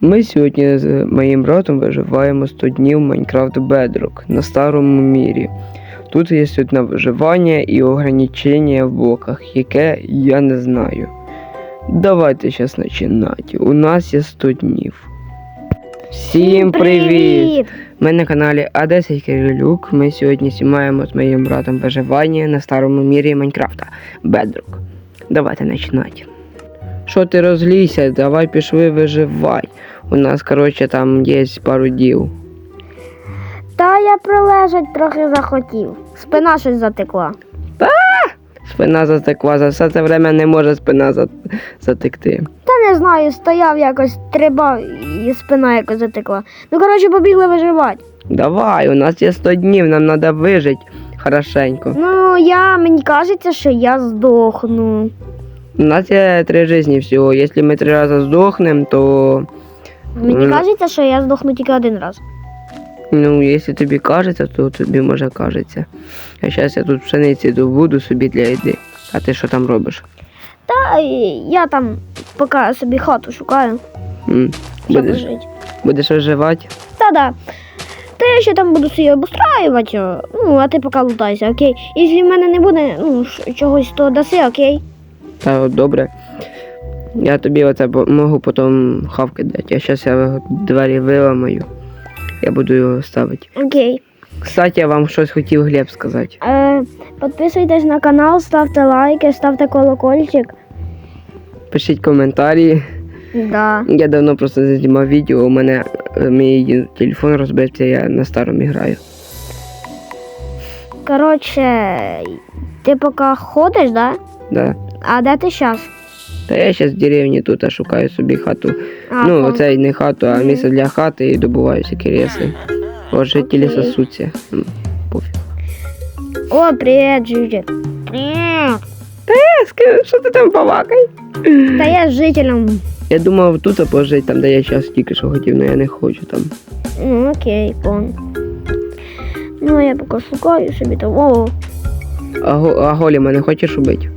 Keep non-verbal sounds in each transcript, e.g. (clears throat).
Ми сьогодні з моїм братом виживаємо 100 днів Майнкрафт Bedrock на старому мірі. Тут є одне виживання і ограничення в блоках, яке я не знаю. Давайте зараз починати. У нас є 100 днів. Всім привіт! Ми на каналі А10 Кирилюк. Ми сьогодні знімаємо з моїм братом виживання на старому мірі Майнкрафта Bedrock. Давайте починати. Що ти розлійся? Давай пішли виживай. У нас, коротше, там є пару діл. Та я пролежать трохи захотів. Спина щось затекла. Спина затекла, за все це время не може спина за- затекти. Та не знаю, стояв якось, трибав і спина якось затекла. Ну, коротше, побігли виживати. Давай, у нас є 100 днів, нам треба вижити хорошенько. Ну, я мені кажеться, що я здохну. У нас є три житті всього. Якщо ми три рази здохнемо, то Мені кажеться, що я здохну тільки один раз. ну, якщо тобі кажеться, то тобі може кажеться. А зараз я тут пшениці добуду собі для їди. А ти що там робиш? Та я там поки собі хату шукаю, М, Будеш, жити. будеш виживати? Та-да. Та я ще там буду собі обустраювати, ну, а ти поки лутайся, окей? Якщо в мене не буде ну, ш- чогось, то даси, окей? Та добре. Я тобі оце можу потім хавки дати. А зараз я двері виламаю. Я буду його ставити. Окей. Кстати, я вам щось хотів Глеб сказати. Е, підписуйтесь на канал, ставте лайки, ставте колокольчик. Пишіть коментарі. Да. Я давно просто не знімав відео, у мене е, мій телефон розбився, я на старому граю. Коротше, ти поки ходиш, да? Да. А де ти зараз? Та я зараз в деревні тут а шукаю собі хату. А, ну, пом- це не хату, а місце для хати і добуваю всякі реси. Бо жителі сосуться. Пофіг. О, привіт, Жужик. Привіт. Що ти там балакай? Та я з жителем. Я думав тут пожити, там де я зараз тільки що хотів, але я не хочу там. Ну, окей, пон. Ну, я поки шукаю собі там. О, А, го- а голі мене хочеш убити?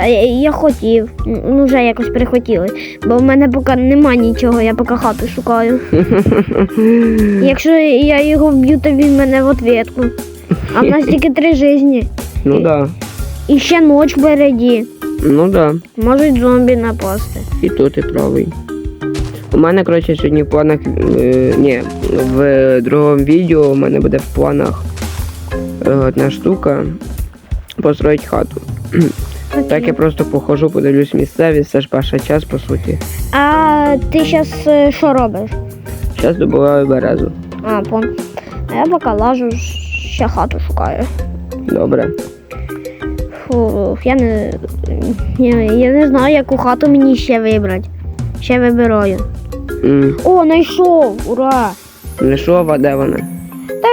Та я, я хотів. Ну, вже якось перехотіли. Бо в мене поки нема нічого, я поки хату шукаю. (laughs) Якщо я його вб'ю, то він мене в ответку. А в нас тільки три житті. Ну да. І ще ніч впереді. Ну да. Можуть зомбі напасти. І то ти правий. У мене, коротше, сьогодні в планах. Е, ні, в другому відео у мене буде в планах е, одна штука построїть хату. (clears throat) Так я просто похожу, подивлюсь місцевість, це ж перша час, по суті. А ти зараз що робиш? Зараз добуваю березу. А, пон. А я поки лажу, ще хату шукаю. Добре. Фух, я не. Я, я не знаю, яку хату мені ще вибрати. Ще вибираю. М, О, знайшов! Ура! Що, а де вона? Та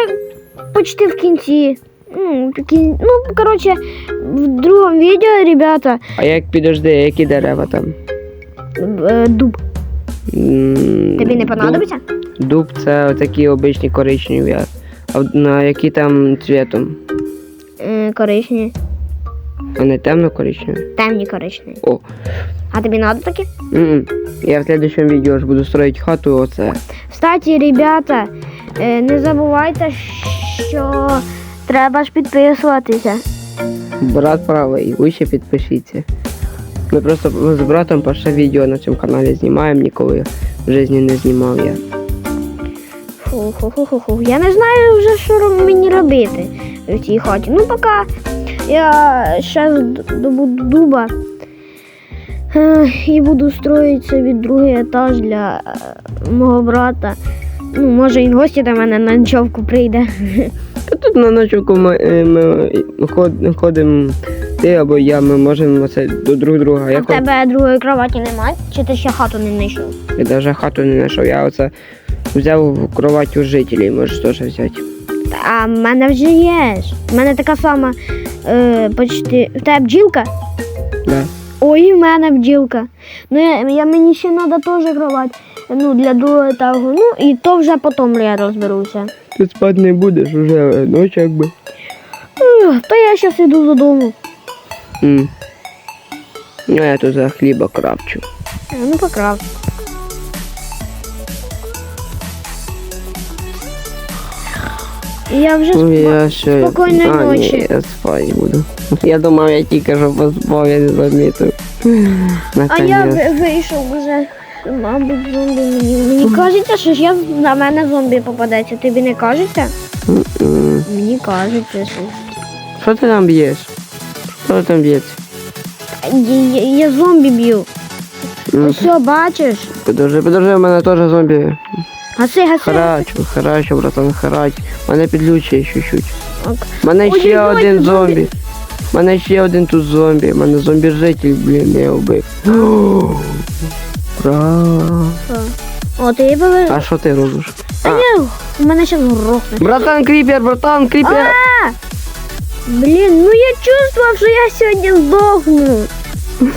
почти в кінці. Ну, кін... ну, коротше, в другому відео, ребята, А як підожди, які дерева там? е, дуб. М, Тобі не понадобиться? Дуб це такі обичні коричневі. а- А на які там цвітом? Е, Коричні. А не темно коричневі? Темні коричні. О. А тобі треба такі? М-м. Я в следующем відео ж буду строить хату оце. Кстати, ребята, е, не забувайте, що треба ж підписуватися. Брат правий, ви ще підпишіться. Ми просто з братом перше відео на цьому каналі знімаємо, ніколи в житті не знімав я. Фу-ху-ху-ху. Я не знаю вже, що мені робити в цій хаті. Ну, поки я ще добуду дуба е, і буду строїти собі другий етаж для е, мого брата. Ну, може, і гості до мене на ночовку прийде. (laughs) На ночівку ми, е, ми ходимо ти або я, ми можемо це до друг друга. А Я, в тебе другої кроваті немає? Чи ти ще хату не знайшов? я навіть хату не знайшов. Я оце взяв кровать у жителів, можеш теж взяти. А в мене вже є. В мене така сама е, почти. В тебе бджілка? Да. Ой, в мене бджілка. Ну, я, я мені ще треба теж кровать ну, для другого того, Ну і то вже потім я розберуся. Ти спати не будеш вже ночі якби. Ну, то я зараз йду додому. Mm. Ну, я тут за хліба крапчу. Ну покрав. Я вже ну, я ще... спокійної а, ночі. Ні, я спати буду. Я думав, я тільки що поспав, я не замітив. А я вийшов вже. Мабуть, зомбі мені. Мені кажеться, що я на мене зомбі попадеться. Тобі не кажеться? Мені кажеться, що. Що ти там б'єш? Що ти там б'єш? Я, я, зомбі б'ю. М, Все, бачиш? Подожди, подожди, у мене теж зомбі. Гаси, гаси. Харачу, харачу, братан, харач. Мене підлючує чуть-чуть. Ок. Мене Ой, ще ой, ой, один зомбі. зомбі. Мене ще один тут зомбі. Мене зомбі-житель, блін, я вбив. (gasps) Ура. О, ти повер... А що ти робиш? А, я, у мене ще грохне. Братан, кріпер, братан, кріпер. Блін, ну я чувствував, що я сьогодні здохну. (laughs)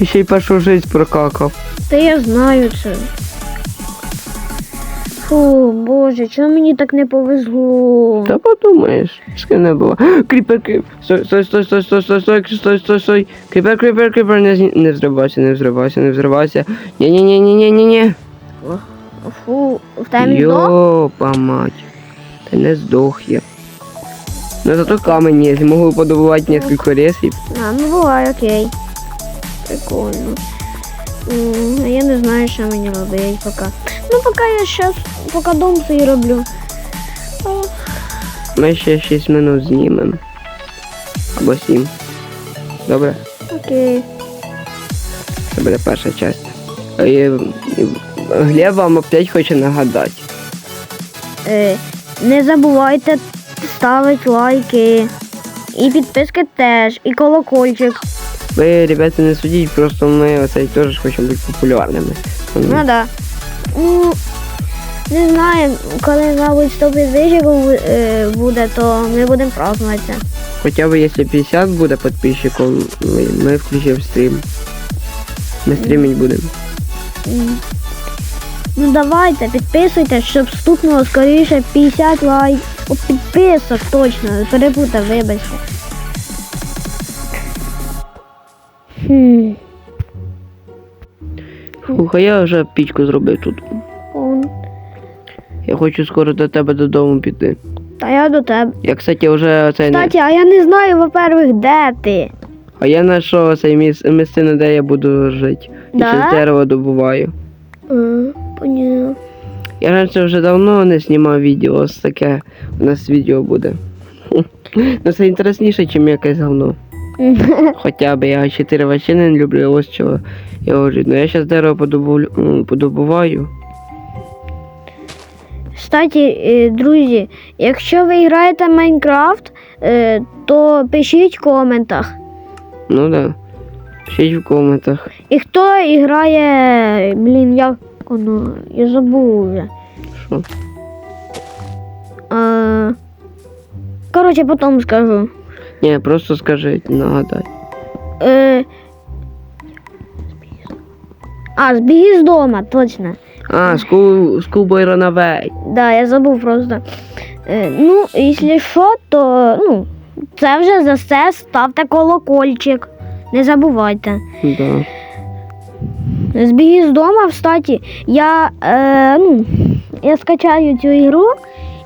І ще й першу жизнь прокакав. Та я знаю це. Фу, боже, чому мені так не повезло? Та подумаєш, з ким не було. Кріпер, кріп. Стой, стой, стой, стой, стой, стой, стой, стой, стой, стой. Кріпер, кріпер, кріпер, не, зні- не взривайся, не взривайся, не взривайся. Ні-ні-ні-ні-ні-ні. Фу, в темі здох? Йопа мать. Та не здох я. Ну зато камень є, можу подобувати несколько ресів. А, ну буває, окей. Прикольно. А Я не знаю, що мені робити поки. Ну, поки я щас, поки дом свій роблю. Ми ще 6 минут знімемо. Або 7. Добре? Окей. Це буде перша частина. Глеб вам опять хоче нагадати. Е, не забувайте ставити лайки. І підписки теж, і колокольчик. Ви, ребята, не судіть, просто ми оцей теж хочемо бути популярними. Ну да. Ну, не знаю, коли, мабуть, 100 підписчиків е, буде, то ми будемо празднувати. Хоча б якщо 50 буде підписчиків, ми, ми включимо стрім. Ми стрімить будемо. Ну давайте, підписуйтесь, щоб стукнуло скоріше 50 лайк. О, підписок точно, перепутав, вибачте. Хм. Фух, а я вже пічку зробив тут. он. Я хочу скоро до тебе додому піти. Та я до тебе. Я, кстати, вже цей. Кстати, а я не знаю, во-первых, де ти. А я знайшов цей міс... місцину, де я буду жити. І Да? ще дерево добуваю. Понятно. Я раніше вже давно не знімав відео, ось таке у нас відео буде. (laughs) Ну це інтересніше, ніж якесь говно. (laughs) Хоча б я 4 вообще не люблю, ось чого я говорю. Ну я зараз дерево подобу... подобуваю. Кстати, е, друзі, якщо ви граєте в Майнкрафт, е, то пишіть в коментах. Ну да. Пишіть в коментах. І хто грає, блін, як воно, я забув вже. Що? Коротше, потім скажу. Ні, просто скажіть, нагадай. Е, а, збіги з дома, точно. А, скул... скулбой ранавей. Да, я забув просто. Е, ну, якщо що, то ну, це вже за все ставте колокольчик. Не забувайте. Да. Збіги з дома, кстати, я, е, ну, я скачаю цю ігру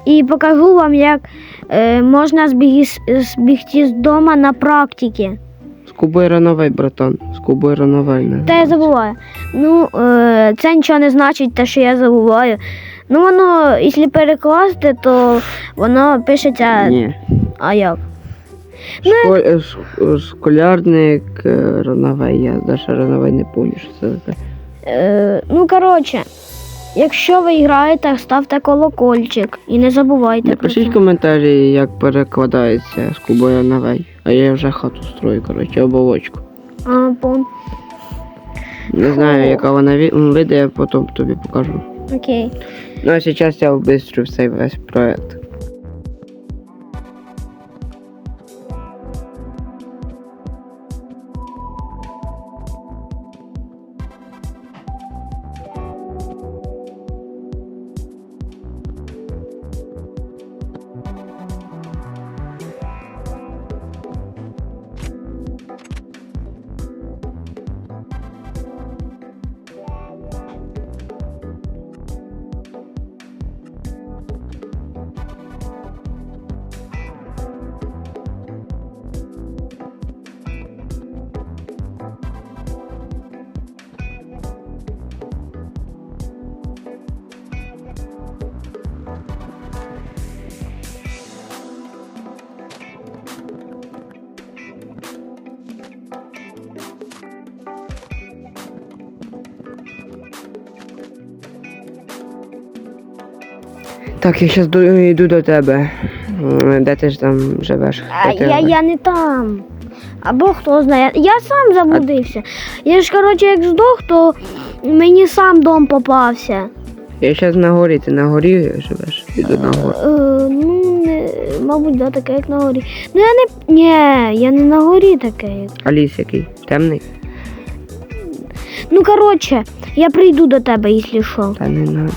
і покажу вам, як е, можна збіги, збігти з дома на практиці. Скубой рановей, братан. Скубой рановей. Не. Та я забуваю. Ну, е, це нічого не значить, те, що я забуваю. Ну, воно, якщо перекласти, то воно пишеться. Ні. А як? Школь... е, ш- Школярник е, рановей. Я навіть рановей не пам'ятаю, що це таке. Е, ну, коротше, якщо ви граєте, ставте колокольчик і не забувайте. про Напишіть це. коментарі, як перекладається з кубою на вей. А я вже хату строю, коротше, оболочку. А, по Не знаю, яка вона вийде, я потім тобі покажу. Окей. Ну а зараз я вбистрю цей весь проект. Так, я зараз йду до тебе. Де ти ж там живеш? А я, я не там. Або хто знає. Я сам заблудився. Я ж, коротше, як здох, то мені сам дом попався. Я зараз на горі, ти на горі живеш? Іду на гору. Е, ну, не, мабуть, да, таке, як на горі. Ну я не. Ні, я не на горі таке. як- А ліс який? Темний? Ну, коротше, я прийду до тебе, якщо що. Та не треба.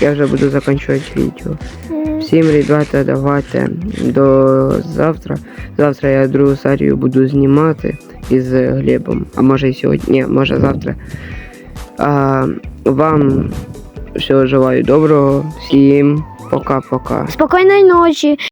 Я вже буду закінчувати відео. Всім, ребята, давайте до завтра. Завтра я другу серію буду знімати із Глебом. А може і сьогодні, ні, може завтра. А, вам всього желаю доброго. Всім пока-пока. Спокійної ночі.